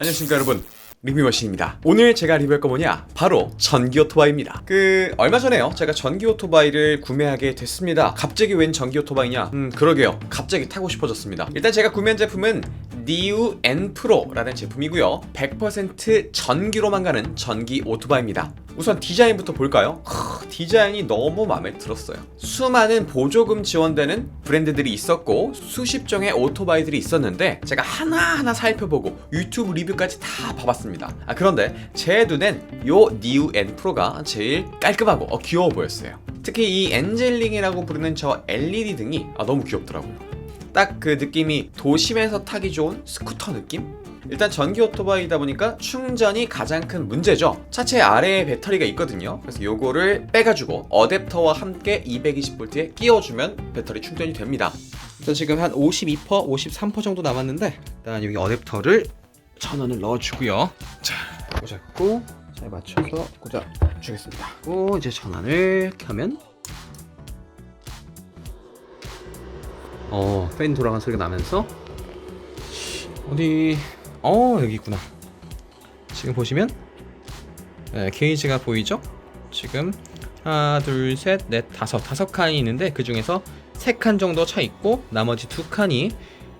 안녕하십니까 여러분. 리뷰머신입니다. 오늘 제가 리뷰할 거 뭐냐? 바로 전기 오토바이입니다. 그 얼마 전에요. 제가 전기 오토바이를 구매하게 됐습니다. 갑자기 웬 전기 오토바이냐? 음 그러게요. 갑자기 타고 싶어졌습니다. 일단 제가 구매한 제품은 니우 N 프로라는 제품이고요. 100% 전기로만 가는 전기 오토바이입니다. 우선 디자인부터 볼까요? 크, 디자인이 너무 마음에 들었어요. 수많은 보조금 지원되는 브랜드들이 있었고 수십 종의 오토바이들이 있었는데 제가 하나하나 살펴보고 유튜브 리뷰까지 다 봐봤습니다. 아 그런데 제 눈엔 요 니우 N 프로가 제일 깔끔하고 어, 귀여워 보였어요. 특히 이 엔젤링이라고 부르는 저 LED 등이 아, 너무 귀엽더라고요. 딱 그 느낌이 도심에서 타기 좋은 스쿠터 느낌? 일단 전기 오토바이다 보니까 충전이 가장 큰 문제죠. 차체 아래에 배터리가 있거든요. 그래서 요거를 빼가지고 어댑터와 함께 220V에 끼워주면 배터리 충전이 됩니다. 일단 지금 한 52%, 53% 정도 남았는데 일단 여기 어댑터를 전원을 넣어주고요. 자, 꽂았고 잘 맞춰서 꽂아주겠습니다. 고 이제 전원을 켜면 어, 팬 돌아가는 소리가 나면서 어디 어 여기 있구나 지금 보시면 네, 게이지가 보이죠? 지금 하나 둘셋넷 다섯 다섯 칸이 있는데 그 중에서 세 칸 정도 차 있고 나머지 두 칸이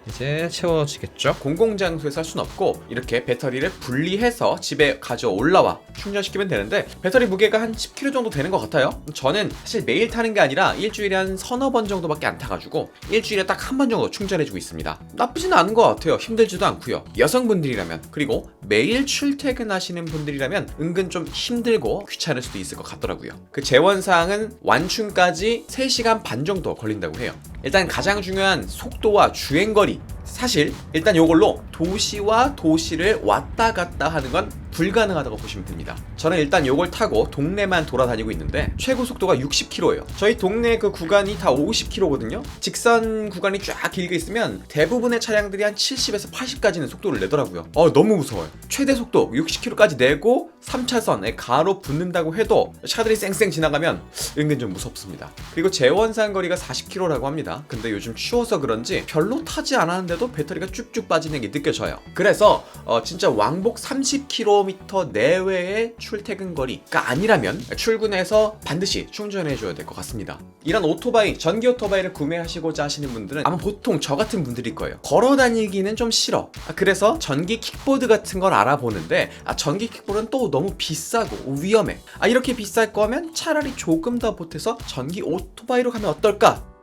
이제 채워지겠죠. 공공장소에서 할순 없고 이렇게 배터리를 분리해서 집에 가져 올라와 충전시키면 되는데 배터리 무게가 한 10kg 정도 되는 것 같아요. 저는 사실 매일 타는 게 아니라 일주일에 한 서너 번 정도밖에 안 타가지고 일주일에 딱 한 번 정도 충전해주고 있습니다. 나쁘진 않은 것 같아요. 힘들지도 않고요. 여성분들이라면 그리고 매일 출퇴근하시는 분들이라면 은근 좀 힘들고 귀찮을 수도 있을 것 같더라고요. 그 재원 사항은 완충까지 3시간 반 정도 걸린다고 해요. 일단 가장 중요한 속도와 주행 거리 사실 일단 이걸로 도시와 도시를 왔다 갔다 하는 건 불가능하다고 보시면 됩니다. 저는 일단 이걸 타고 동네만 돌아다니고 있는데 최고 속도가 60km예요. 저희 동네 그 구간이 다 50km거든요. 직선 구간이 쫙 길게 있으면 대부분의 차량들이 한 70에서 80까지는 속도를 내더라고요. 어 너무 무서워요. 최대 속도 60km까지 내고 3차선에 가로 붙는다고 해도 차들이 쌩쌩 지나가면 은근 좀 무섭습니다. 그리고 재원상 거리가 40km라고 합니다. 근데 요즘 추워서 그런지 별로 타지 않았는데 도 배터리가 쭉쭉 빠지는 게 느껴져요. 그래서 어, 진짜 왕복 30km 내외의 출퇴근 거리가 아니라면 출근해서 반드시 충전해 줘야 될 것 같습니다. 이런 오토바이, 전기 오토바이를 구매하시고자 하시는 분들은 아마 보통 저 같은 분들일 거예요. 걸어 다니기는 좀 싫어. 아, 그래서 전기 킥보드 같은 걸 알아보는데 아, 전기 킥보드는 또 너무 비싸고 위험해. 아, 이렇게 비쌀 거면 차라리 조금 더 보태서 전기 오토바이로 가면 어떨까?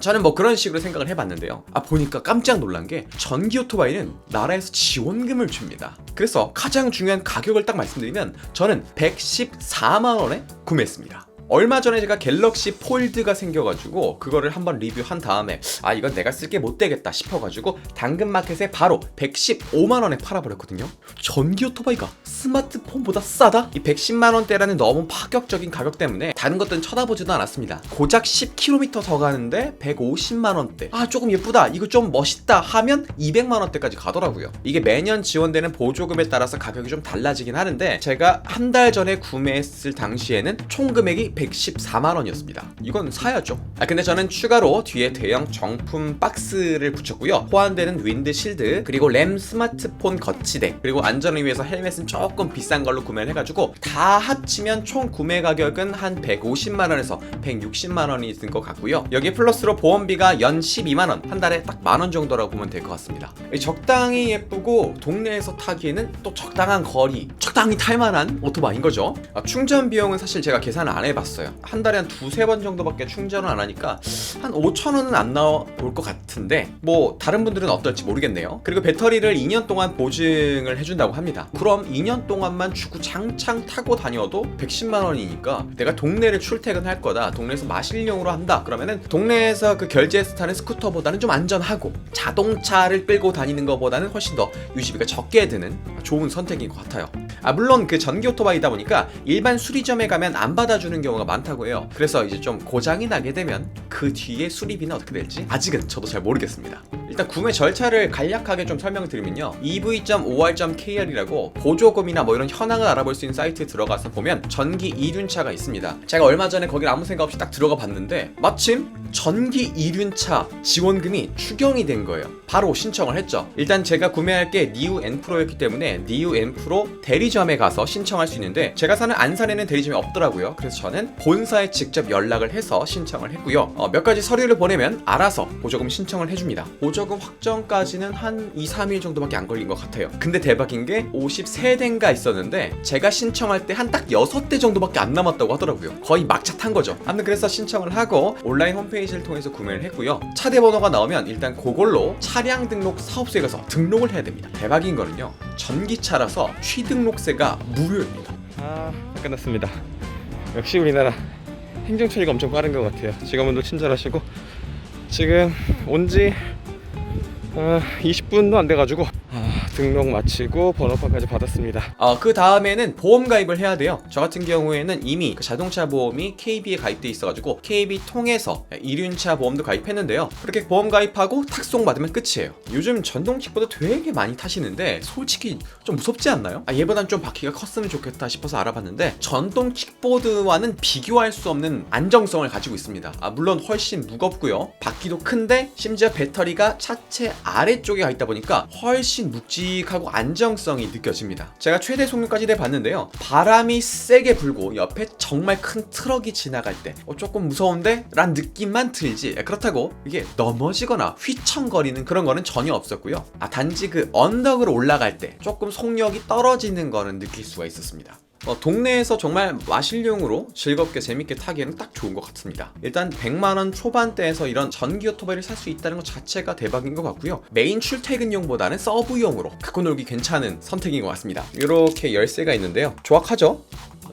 저는 뭐 그런 식으로 생각을 해봤는데요. 아 보니까 깜짝 놀란 게 전기 오토바이는 나라에서 지원금을 줍니다. 그래서 가장 중요한 가격을 딱 말씀드리면 저는 114만 원에 구매했습니다. 얼마 전에 제가 갤럭시 폴드가 생겨가지고 그거를 한번 리뷰한 다음에 아 이건 내가 쓸 게 못 되겠다 싶어가지고 당근마켓에 바로 115만 원에 팔아버렸거든요. 전기 오토바이가 스마트폰보다 싸다? 이 110만 원대라는 너무 파격적인 가격 때문에 다른 것들은 쳐다보지도 않았습니다. 고작 10km 더 가는데 150만 원대. 아 조금 예쁘다. 이거 좀 멋있다 하면 200만 원대까지 가더라고요. 이게 매년 지원되는 보조금에 따라서 가격이 좀 달라지긴 하는데 제가 한 달 전에 구매했을 당시에는 총 금액이 114만 원이었습니다. 이건 사야죠. 아 근데 저는 추가로 뒤에 대형 정품 박스를 붙였고요. 호환되는 윈드 실드 그리고 램 스마트폰 거치대 그리고 안전을 위해서 헬멧은 조금 비싼 걸로 구매를 해가지고 다 합치면 총 구매 가격은 한 150만 원에서 160만 원이 든 것 같고요. 여기 플러스로 보험비가 연 12만 원, 한 달에 딱 만원 정도라고 보면 될 것 같습니다. 적당히 예쁘고 동네에서 타기에는 또 적당한 거리, 적당히 탈만한 오토바이인 거죠. 아, 충전 비용은 사실 제가 계산을 안 해봤어요. 한 달에 한 두세 번 정도밖에 충전을 안 하니까 한 5천 원은 안 나올 것 같은데 뭐 다른 분들은 어떨지 모르겠네요. 그리고 배터리를 2년 동안 보증을 해준다고 합니다. 그럼 2년 동안만 주구장창 타고 다녀도 110만 원이니까 내가 동네를 출퇴근할 거다. 동네에서 마실용으로 한다. 그러면은 동네에서 그 결제해서 타는 스쿠터보다는 좀 안전하고 자동차를 끌고 다니는 것보다는 훨씬 더 유지비가 적게 드는 좋은 선택인 것 같아요. 아 물론 그 전기 오토바이다 보니까 일반 수리점에 가면 안 받아주는 경우 가 많다고 해요. 그래서 이제 좀 고장이 나게 되면 그 뒤에 수리비는 어떻게 될지 아직은 저도 잘 모르겠습니다. 일단 구매 절차를 간략하게 좀 설명드리면요. ev.or.kr이라고 보조금이나 뭐 이런 현황을 알아볼 수 있는 사이트에 들어가서 보면 전기 이륜차가 있습니다. 제가 얼마 전에 거길 아무 생각 없이 딱 들어가 봤는데 마침 전기 이륜차 지원금이 추경이 된 거예요. 바로 신청을 했죠. 일단 제가 구매할 게 니우 N 프로였기 때문에 니우 N 프로 대리점에 가서 신청할 수 있는데 제가 사는 안산에는 대리점이 없더라고요. 그래서 저는 본사에 직접 연락을 해서 신청을 했고요. 어, 몇 가지 서류를 보내면 알아서 보조금 신청을 해줍니다. 보조금 확정까지는 한 2, 3일 정도밖에 안 걸린 것 같아요. 근데 대박인 게 53대인가 있었는데 제가 신청할 때 한 딱 6대 정도밖에 안 남았다고 하더라고요. 거의 막차 탄 거죠. 아무튼 그래서 신청을 하고 온라인 홈페이지를 통해서 구매를 했고요. 차대 번호가 나오면 일단 그걸로 차량 등록 사업소에 가서 등록을 해야 됩니다. 대박인 거는요. 전기차라서 취등록세가 무료입니다. 아, 다 끝났습니다. 역시 우리나라 행정 처리가 엄청 빠른 것 같아요. 직원분도 친절하시고 지금 온지 어, 20분도 안 돼가지고 아, 등록 마치고 번호판까지 받았습니다. 어, 그 다음에는 보험 가입을 해야 돼요. 저 같은 경우에는 이미 그 자동차 보험이 KB에 가입돼 있어가지고 KB 통해서 이륜차 보험도 가입했는데요. 그렇게 보험 가입하고 탁송 받으면 끝이에요. 요즘 전동 킥보드 되게 많이 타시는데 솔직히 좀 무섭지 않나요? 아, 얘보단 좀 바퀴가 컸으면 좋겠다 싶어서 알아봤는데 전동 킥보드와는 비교할 수 없는 안정성을 가지고 있습니다. 아, 물론 훨씬 무겁고요. 바퀴도 큰데 심지어 배터리가 차체 아래쪽에 가 있다 보니까 훨씬 묵 직하고 안정성이 느껴집니다. 제가 최대 속력까지 내봤는데요. 바람이 세게 불고 옆에 정말 큰 트럭이 지나갈 때 어, 조금 무서운데? 란 느낌만 들지 예, 그렇다고 이게 넘어지거나 휘청거리는 그런 거는 전혀 없었고요. 아 단지 그 언덕으로 올라갈 때 조금 속력이 떨어지는 거는 느낄 수가 있었습니다. 어, 동네에서 정말 마실용으로 즐겁게 재밌게 타기에는 딱 좋은 것 같습니다. 일단 100만원 초반대에서 이런 전기 오토바이를 살 수 있다는 것 자체가 대박인 것 같고요. 메인 출퇴근용보다는 서브용으로 갖고 놀기 괜찮은 선택인 것 같습니다. 이렇게 열쇠가 있는데요. 조악하죠?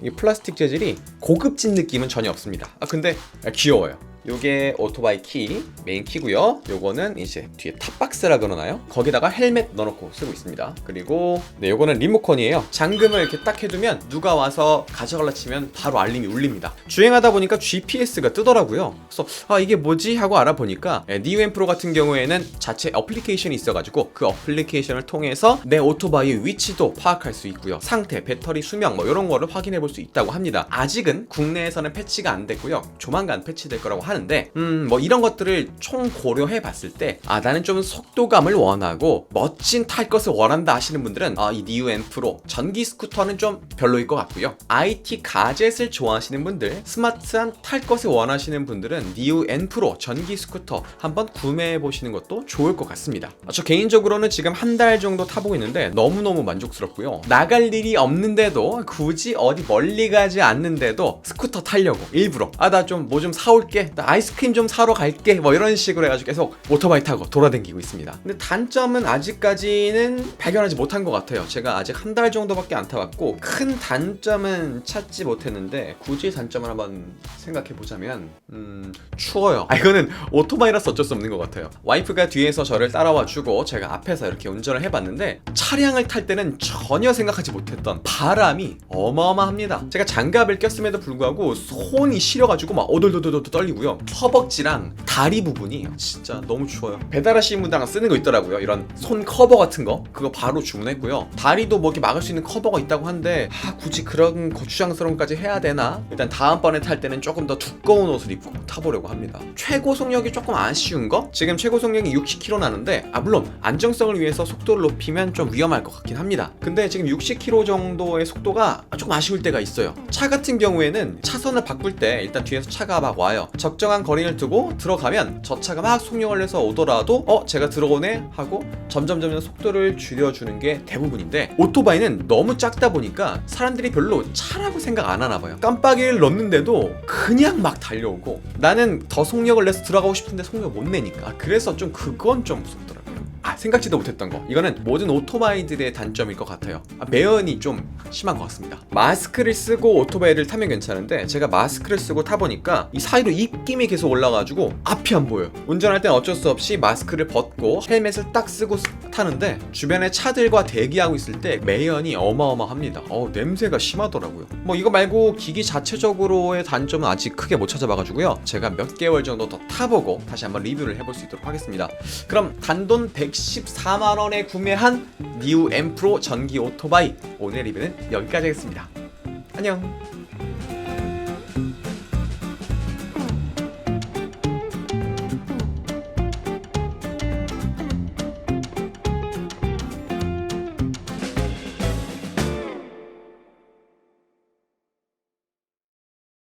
이 플라스틱 재질이 고급진 느낌은 전혀 없습니다. 아 근데 귀여워요. 요게 오토바이 키 메인 키고요. 요거는 이제 뒤에 탑박스라 그러나요? 거기다가 헬멧 넣어놓고 쓰고 있습니다. 그리고 네 요거는 리모컨이에요. 잠금을 이렇게 딱 해두면 누가 와서 가져갈라 치면 바로 알림이 울립니다. 주행하다 보니까 GPS가 뜨더라고요. 그래서 아 이게 뭐지 하고 알아보니까 예, 니우엠 프로 같은 경우에는 자체 어플리케이션이 있어가지고 그 어플리케이션을 통해서 내 오토바이의 위치도 파악할 수 있고요. 상태, 배터리 수명 뭐 이런 거를 확인해 볼 수 있다고 합니다. 아직은 국내에서는 패치가 안 됐고요. 조만간 패치될 거라고 하는 데 음 뭐 이런 것들을 총 고려해 봤을 때 아 나는 좀 속도감을 원하고 멋진 탈 것을 원한다 하시는 분들은 아, 이 니우 N 프로 전기 스쿠터는 좀 별로일 것 같고요. IT 가젯을 좋아하시는 분들, 스마트한 탈 것을 원하시는 분들은 니우 N 프로 전기 스쿠터 한번 구매해 보시는 것도 좋을 것 같습니다. 아, 저 개인적으로는 지금 한 달 정도 타보고 있는데 너무너무 만족스럽고요. 나갈 일이 없는데도 굳이 어디 멀리 가지 않는데도 스쿠터 타려고 일부러 아 나 좀 뭐좀 사올게 나 아이스크림 좀 사러 갈게 뭐 이런 식으로 해가지고 계속 오토바이 타고 돌아다니고 있습니다. 근데 단점은 아직까지는 발견하지 못한 것 같아요. 제가 아직 한 달 정도밖에 안 타봤고 큰 단점은 찾지 못했는데 굳이 단점을 한번 생각해 보자면 음 추워요. 아 이거는 오토바이라서 어쩔 수 없는 것 같아요. 와이프가 뒤에서 저를 따라와 주고 제가 앞에서 이렇게 운전을 해봤는데 차량을 탈 때는 전혀 생각하지 못했던 바람이 어마어마합니다. 제가 장갑을 꼈음에도 불구하고 손이 시려가지고 막 오돌도돌도 떨리고요. 허벅지랑 다리 부분이 진짜 너무 추워요. 배달하시는 분들 쓰는 거 있더라고요. 이런 손 커버 같은 거 그거 바로 주문했고요. 다리도 뭐 이렇게 막을 수 있는 커버가 있다고 하는데 아, 굳이 그런 거추장스러움까지 해야 되나? 일단 다음번에 탈 때는 조금 더 두꺼운 옷을 입고 타보려고 합니다. 최고 속력이 조금 아쉬운 거? 지금 최고 속력이 60km 나는데 아 물론 안정성을 위해서 속도를 높이면 좀 위험할 것 같긴 합니다. 근데 지금 60km 정도의 속도가 조금 아쉬울 때가 있어요. 차 같은 경우에는 차선을 바꿀 때 일단 뒤에서 차가 막 와요. 적 정한 거리를 두고 들어가면 저 차가 막 속력을 내서 오더라도 어 제가 들어오네 하고 점점 점점 속도를 줄여주는 게 대부분인데 오토바이는 너무 작다 보니까 사람들이 별로 차라고 생각 안 하나 봐요. 깜빡이를 넣는데도 그냥 막 달려오고 나는 더 속력을 내서 들어가고 싶은데 속력 못 내니까 그래서 좀 그건 좀 무섭더라고요. 아 생각지도 못했던 거. 이거는 모든 오토바이들의 단점일 것 같아요. 아, 매연이 좀 심한 것 같습니다. 마스크를 쓰고 오토바이를 타면 괜찮은데 제가 마스크를 쓰고 타보니까 이 사이로 입김이 계속 올라가지고 앞이 안 보여요. 운전할 땐 어쩔 수 없이 마스크를 벗고 헬멧을 딱 쓰고 타는데 주변에 차들과 대기하고 있을 때 매연이 어마어마합니다. 어 냄새가 심하더라고요. 뭐 이거 말고 기기 자체적으로의 단점은 아직 크게 못 찾아봐가지고요. 제가 몇 개월 정도 더 타보고 다시 한번 리뷰를 해볼 수 있도록 하겠습니다. 그럼 단돈 114만 원에 구매한 니우 M 프로 전기 오토바이. 오늘 리뷰는 여기까지 하겠습니다. 안녕